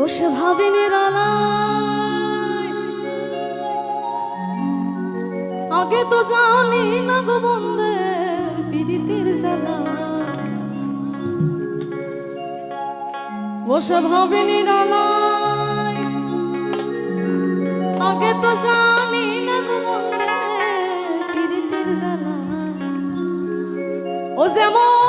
বসে ভাবিন আগে তো জানি না গো বন্ধে পিড়িতির বসে ভাবিনি আগে তো জানি না যেমন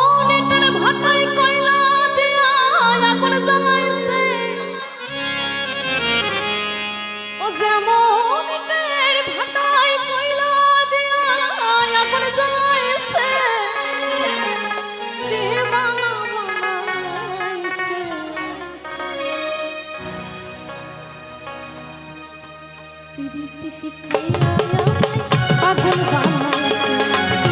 প্রীতি শিখাইয়া আগুন বানাইছে।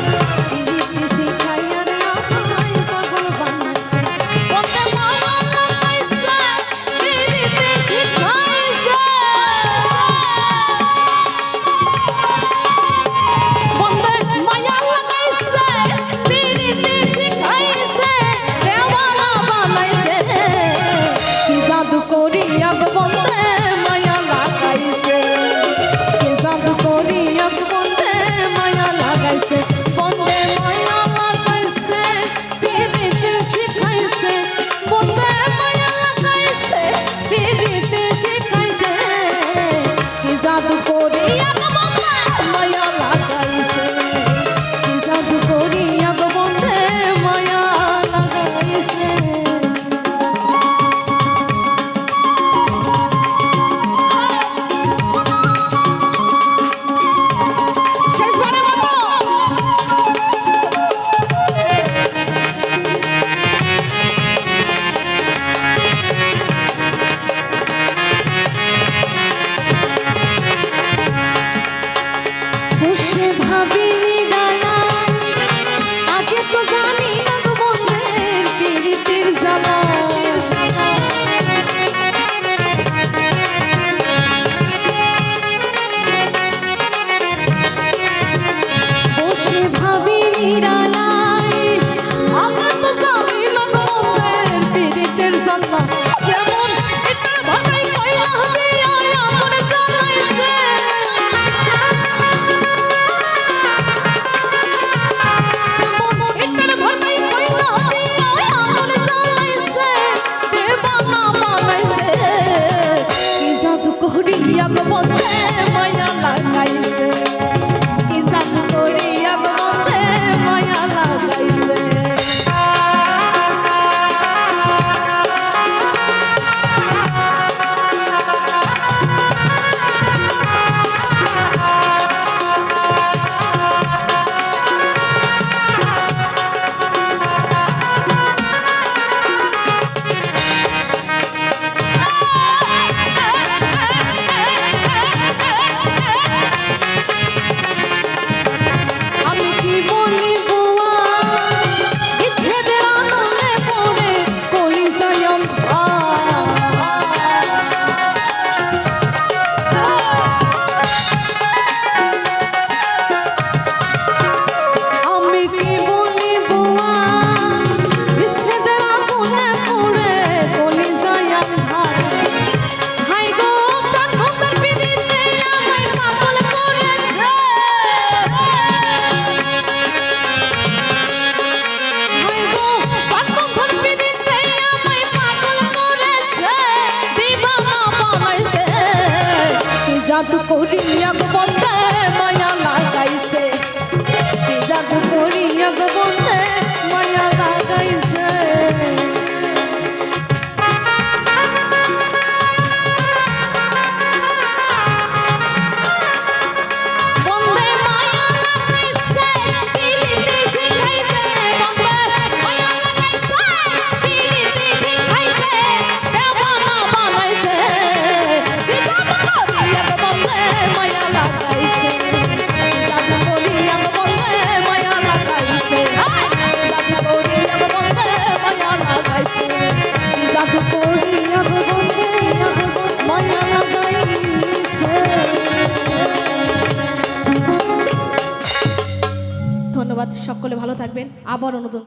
Jak go pod... বিরাগ করিয়া বন্ধে মায়া লাগাইছে। বিরাগ করিয়া বন্ধে মায়া লাগাইছে। সকলে ভালো থাকবেন। আবার অনুদান।